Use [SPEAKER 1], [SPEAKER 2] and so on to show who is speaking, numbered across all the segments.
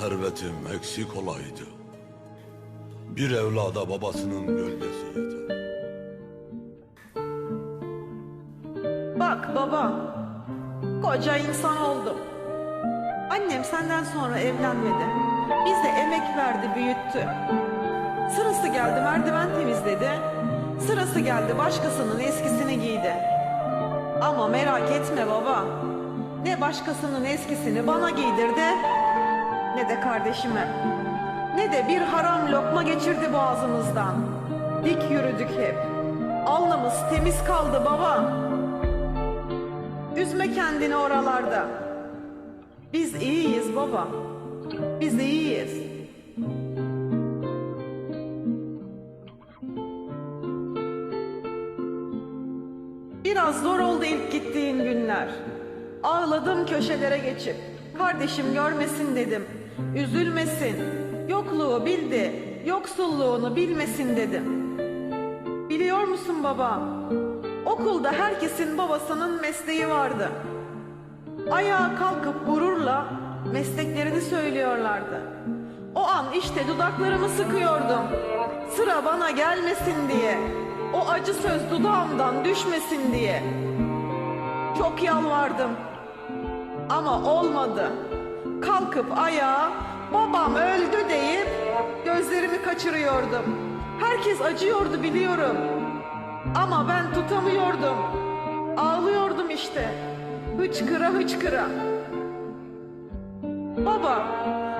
[SPEAKER 1] Servetim eksik olaydı. Bir evlada babasının gölgesi yeter.
[SPEAKER 2] Bak baba, koca insan oldum. Annem senden sonra evlenmedi. Bize emek verdi, büyüttü. Sırası geldi merdiven temizledi. Sırası geldi başkasının eskisini giydi. Ama merak etme baba. Ne başkasının eskisini bana giydirdi ne de kardeşime. Ne de bir haram lokma geçirdi boğazımızdan. Dik yürüdük hep. Alnımız temiz kaldı baba. Üzme kendini oralarda. Biz iyiyiz baba. Biz iyiyiz. Biraz zor oldu ilk gittiğin günler. Ağladım köşelere geçip. Kardeşim görmesin dedim. Üzülmesin. Yokluğu bildi. Yoksulluğunu bilmesin dedim. Biliyor musun baba? Okulda herkesin babasının mesleği vardı. Ayağa kalkıp gururla mesleklerini söylüyorlardı. O an işte dudaklarımı sıkıyordum. Sıra bana gelmesin diye. O acı söz dudağımdan düşmesin diye. Çok yalvardım. Ama olmadı. Kalkıp ayağa babam öldü deyip gözlerimi kaçırıyordum. Herkes acıyordu biliyorum. Ama ben tutamıyordum. Ağlıyordum işte. Hıçkıra hıçkıra. Baba,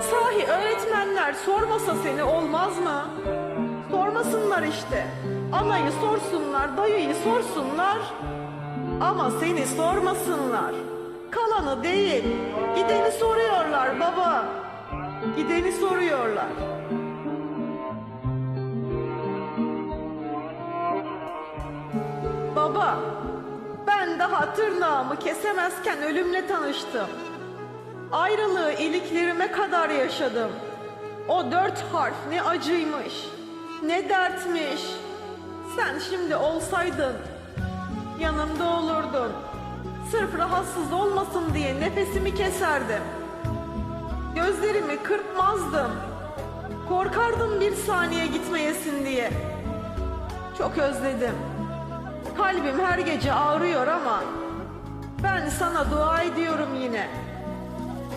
[SPEAKER 2] sahi öğretmenler sormasa seni olmaz mı? Sormasınlar işte. Anayı sorsunlar, dayıyı sorsunlar. Ama seni sormasınlar. Kalanı değil, gideni soruyorlar baba. Gideni soruyorlar. Baba, ben daha tırnağımı kesemezken ölümle tanıştım. Ayrılığı iliklerime kadar yaşadım. O dört harf ne acıymış, ne dertmiş. Sen şimdi olsaydın, yanımda olurdun. Sırf rahatsız olmasın diye nefesimi keserdim. Gözlerimi kırpmazdım. Korkardım bir saniye gitmeyesin diye. Çok özledim. Kalbim her gece ağrıyor ama ben sana dua ediyorum yine.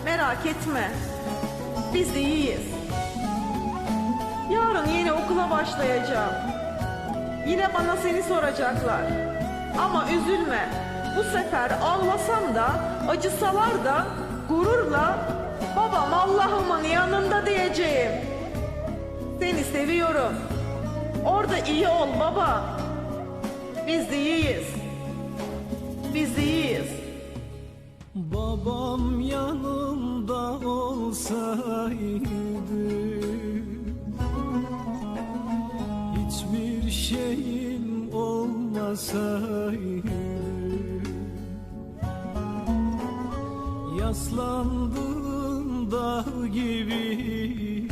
[SPEAKER 2] Merak etme. Biz iyiyiz. Yarın yeni okula başlayacağım. Yine bana seni soracaklar. Ama üzülme. Bu sefer ağlasam da, acısalar da gururla babam Allah'ımın yanında diyeceğim. Seni seviyorum. Orada iyi ol baba. Biz iyiyiz. Biz iyiyiz.
[SPEAKER 3] Babam yanımda olsaydı Hiçbir şeyim olmasaydı Yaslandığım dağ gibiydi